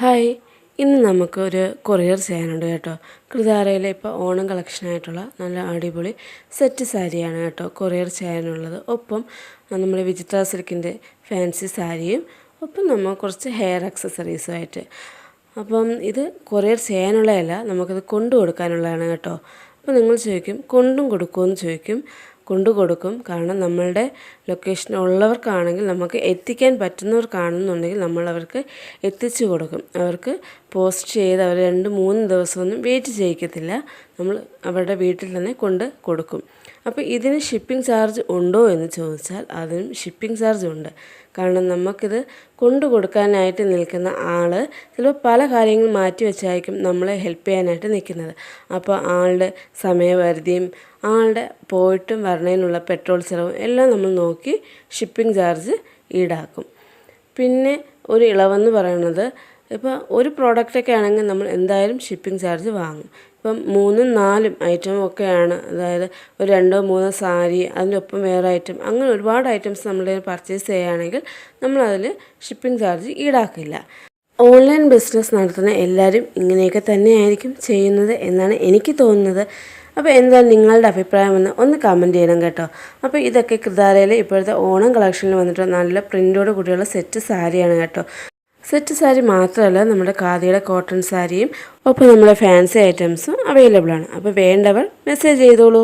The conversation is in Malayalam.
ഹായ്. ഇന്ന് നമുക്കൊരു കൊറിയർ ചെയ്യാനുണ്ട് കേട്ടോ. കൃതാരയിലെ ഇപ്പോൾ ഓണം കളക്ഷനായിട്ടുള്ള നല്ല അടിപൊളി സെറ്റ് സാരിയാണ് കേട്ടോ കൊറിയർ ചെയ്യാനുള്ളത്. ഒപ്പം നമ്മുടെ വിചിത്ര സിൽക്കിന്റെ ഫാൻസി സാരിയും ഒപ്പം നമ്മൾ കുറച്ച് ഹെയർ ആക്സസറീസുമായിട്ട് അപ്പം ഇത് കൊറിയർ ചെയ്യാനുള്ളതല്ല നമുക്കത് കൊണ്ടു കൊടുക്കാനുള്ളതാണ് കേട്ടോ. അപ്പോൾ നിങ്ങൾ ചോദിക്കും കൊണ്ടും കൊടുക്കുമെന്ന് ചോദിക്കും. കൊണ്ടു കൊടുക്കും കാരണം നമ്മളുടെ ലൊക്കേഷൻ ഉള്ളവർക്കാണെങ്കിൽ നമുക്ക് എത്തിക്കാൻ പറ്റുന്നവർക്കാണെന്നുണ്ടെങ്കിൽ നമ്മൾ അവർക്ക് എത്തിച്ചു കൊടുക്കും. അവർക്ക് പോസ്റ്റ് ചെയ്ത് അവർ രണ്ട് മൂന്ന് ദിവസമൊന്നും വെയിറ്റ് ചെയ്യിക്കത്തില്ല. നമ്മൾ അവരുടെ വീട്ടിൽ തന്നെ കൊണ്ട് കൊടുക്കും. അപ്പോൾ ഇതിന് ഷിപ്പിംഗ് ചാർജ് ഉണ്ടോ എന്ന് ചോദിച്ചാൽ അതിനും ഷിപ്പിംഗ് ചാർജ് ഉണ്ട്. കാരണം നമുക്കിത് കൊണ്ടു കൊടുക്കാനായിട്ട് നിൽക്കുന്ന ആൾ ചിലപ്പോൾ പല കാര്യങ്ങൾ മാറ്റി വെച്ചായിരിക്കും നമ്മളെ ഹെൽപ്പ് ചെയ്യാനായിട്ട് നിൽക്കുന്നത്. അപ്പോൾ ആളുടെ സമയപരിധിയും ആളുടെ പോയിട്ടും വരണതിനുള്ള പെട്രോൾ ചിലവും എല്ലാം നമ്മൾ നോക്കി ഷിപ്പിംഗ് ചാർജ് ഈടാക്കും. പിന്നെ ഒരു ഇളവെന്ന് പറയുന്നത് ഇപ്പോൾ ഒരു പ്രോഡക്റ്റൊക്കെ ആണെങ്കിൽ നമ്മൾ എന്തായാലും ഷിപ്പിംഗ് ചാർജ് വാങ്ങും. ഇപ്പം മൂന്നും നാലും ഐറ്റം ഒക്കെയാണ്. അതായത് ഒരു രണ്ടോ മൂന്നോ സാരി അതിനൊപ്പം വേറെ ഐറ്റം അങ്ങനെ ഒരുപാട് ഐറ്റംസ് നമ്മൾ പർച്ചേസ് ചെയ്യുകയാണെങ്കിൽ നമ്മളതിൽ ഷിപ്പിംഗ് ചാർജ് ഈടാക്കില്ല. ഓൺലൈൻ ബിസിനസ് നടത്തുന്ന എല്ലാവരും ഇങ്ങനെയൊക്കെ തന്നെയായിരിക്കും ചെയ്യുന്നത് എന്നാണ് എനിക്ക് തോന്നുന്നത്. അപ്പോൾ എന്താണ് നിങ്ങളുടെ അഭിപ്രായമെന്ന് ഒന്ന് കമന്റ് ചെയ്യണം കേട്ടോ. അപ്പോൾ ഇതൊക്കെ കൃതാരയിൽ ഇപ്പോഴത്തെ ഓണം കളക്ഷനിൽ വന്നിട്ട് നല്ല പ്രിന്റോട് കൂടിയുള്ള സെറ്റ് സാരിയാണ് കേട്ടോ. സെറ്റ് സാരി മാത്രമല്ല നമ്മുടെ ഖാദിയുടെ കോട്ടൺ സാരിയും ഒപ്പം നമ്മുടെ ഫാൻസി ഐറ്റംസും അവൈലബിൾ ആണ്. അപ്പോൾ വേണ്ടവർ മെസ്സേജ് ചെയ്തോളൂ.